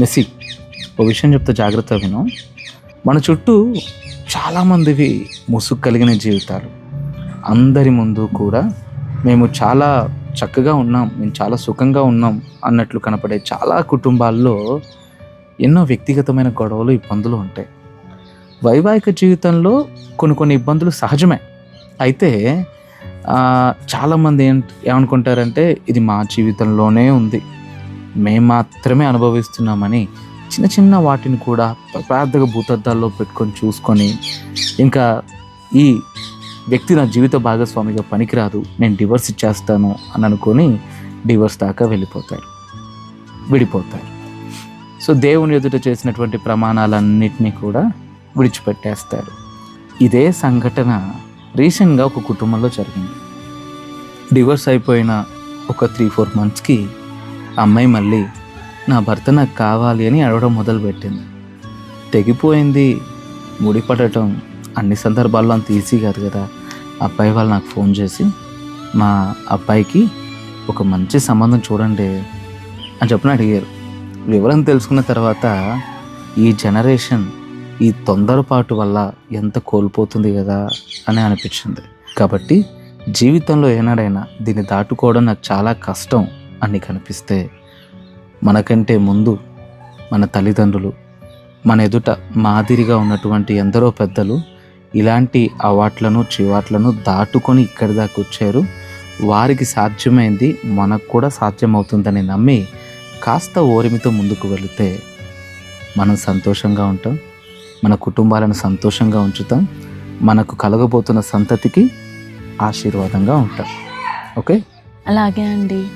Messy ఓ విషయం చెప్తే జాగ్రత్త విను. మన చుట్టూ చాలామందివి ముసుగు కలిగిన జీవితాలు. అందరి ముందు కూడా మేము చాలా చక్కగా ఉన్నాం మేము చాలా సుఖంగా ఉన్నాం అన్నట్లు కనపడే చాలా కుటుంబాల్లో ఎన్నో వ్యక్తిగతమైన గొడవలు ఇబ్బందులు ఉంటాయి. వైవాహిక జీవితంలో కొన్ని కొన్ని ఇబ్బందులు సహజమే. అయితే చాలామంది ఏం ఏమనుకుంటారంటే ఇది మా జీవితంలోనే ఉంది. మేము మాత్రమే అనుభవిస్తున్నామని చిన్న చిన్న వాటిని కూడా పెద్దగా భూతద్దాల్లో పెట్టుకొని చూసుకొని ఇంకా ఈ వ్యక్తి నా జీవిత భాగస్వామిగా పనికిరాదు నేను డివర్స్ ఇచ్చేస్తాను అని అనుకొని డివర్స్ దాకా వెళ్ళిపోతారు విడిపోతారు. సో దేవుని ఎదుట చేసినటువంటి ప్రమాణాలన్నింటినీ కూడా విడిచిపెట్టేస్తారు. ఇదే సంఘటన రీసెంట్గా ఒక కుటుంబంలో జరిగింది. డివోర్స్ అయిపోయిన ఒక త్రీ ఫోర్ మంత్స్కి అమ్మాయి మళ్ళీ నా భర్త నాకు కావాలి అని అడగడం మొదలుపెట్టింది. తెగిపోయింది ముడిపడటం అన్ని సందర్భాల్లో అంత ఈజీ కాదు కదా. అబ్బాయి వాళ్ళు నాకు ఫోన్ చేసి మా అబ్బాయికి ఒక మంచి సంబంధం చూడండి అని చెప్పిన అడిగారు. వివరం తెలుసుకున్న తర్వాత ఈ జనరేషన్ ఈ తొందరపాటు వల్ల ఎంత కోల్పోతుంది కదా అని అనిపించింది. కాబట్టి జీవితంలో ఏనాడైనా దీన్ని దాటుకోవడం నాకు చాలా కష్టం. అని కనిపిస్తే మనకంటే ముందు మన తల్లిదండ్రులు మన ఎదుట మాదిరిగా ఉన్నటువంటి ఎందరో పెద్దలు ఇలాంటి అవాట్లను చివాట్లను దాటుకొని ఇక్కడి దాకా వచ్చారు. వారికి సాధ్యమైంది మనకు కూడా సాధ్యమవుతుందని నమ్మి కాస్త ఓరిమితో ముందుకు వెళితే మనం సంతోషంగా ఉంటాం మన కుటుంబాలను సంతోషంగా ఉంచుతాం మనకు కలగబోతున్న సంతతికి ఆశీర్వాదంగా ఉంటాం. ఓకే? అలాగే అండి.